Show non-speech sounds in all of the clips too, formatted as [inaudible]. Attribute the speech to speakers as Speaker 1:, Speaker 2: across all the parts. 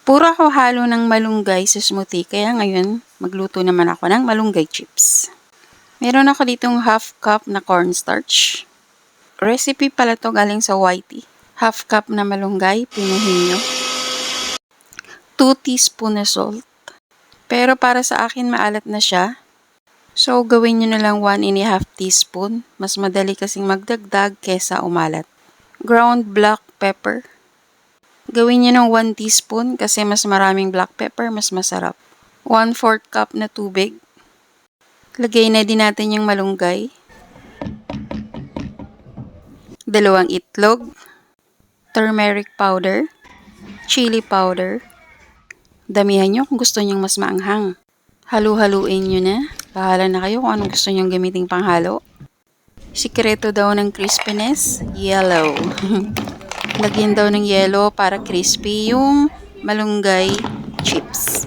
Speaker 1: Puro ako halo ng malunggay sa smoothie, kaya ngayon magluto naman ako ng malunggay chips. Meron ako ditong half cup na cornstarch. Recipe pala to galing sa Whitey. Half cup na malunggay, pinuhin nyo. 2 teaspoon na salt. Pero para sa akin maalat na siya. So gawin nyo na lang 1 and a half teaspoon. Mas madali kasing magdagdag kesa umalat. Ground black pepper. Gawin nyo ng 1 teaspoon kasi mas maraming black pepper, mas masarap. 1 4 cup na tubig. Lagay na din natin yung malunggay. Dalawang itlog. Turmeric powder. Chili powder. Damihan nyo kung gusto nyong mas maanghang. Halu-haluin nyo na. Bahala na kayo kung anong gusto nyong gamiting panghalo. Sikreto daw ng crispiness, yellow. [laughs] Lagyan daw ng yellow para crispy yung malunggay chips.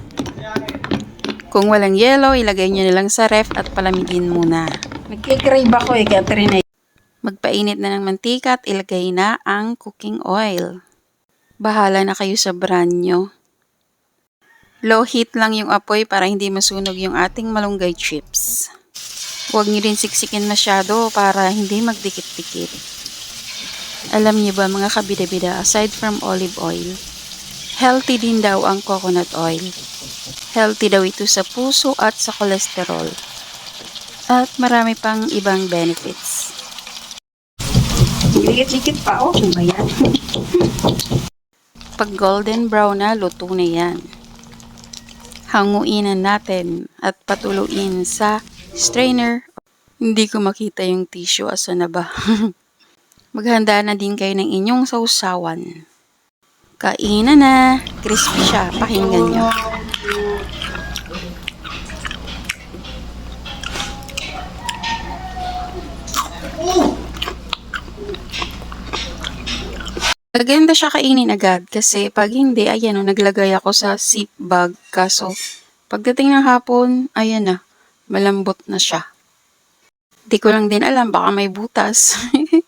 Speaker 1: Kung walang yellow, ilagay nyo na lang sa ref at palamigin muna.
Speaker 2: Nagkikrave ako eh, Catherine.
Speaker 1: Magpainit na ng mantika at ilagay na ang cooking oil. Bahala na kayo sa brand nyo. Low heat lang yung apoy para hindi masunog yung ating malunggay chips. Huwag nyo din siksikin masyado para hindi magdikit-dikit. Alam niyo ba mga kabida-bida, aside from olive oil, healthy din daw ang coconut oil. Healthy daw ito sa puso at sa kolesterol. At marami pang ibang benefits.
Speaker 2: Dikit-dikit pa oh. Ano ba yan?
Speaker 1: Pag golden brown na, luto na yan. Hanguin na natin at patuluin sa strainer. Hindi ko makita yung tissue. Asa na ba? [laughs] Maghanda na din kayo ng inyong sausawan. Kainan na. Crispy siya. Pakinggan nyo. Maganda siya kainin agad kasi pag hindi, ayan o, naglagay ako sa zip bag. Kaso, pagdating ng hapon, ayan na, malambot na siya. Di ko lang din alam, baka may butas. [laughs]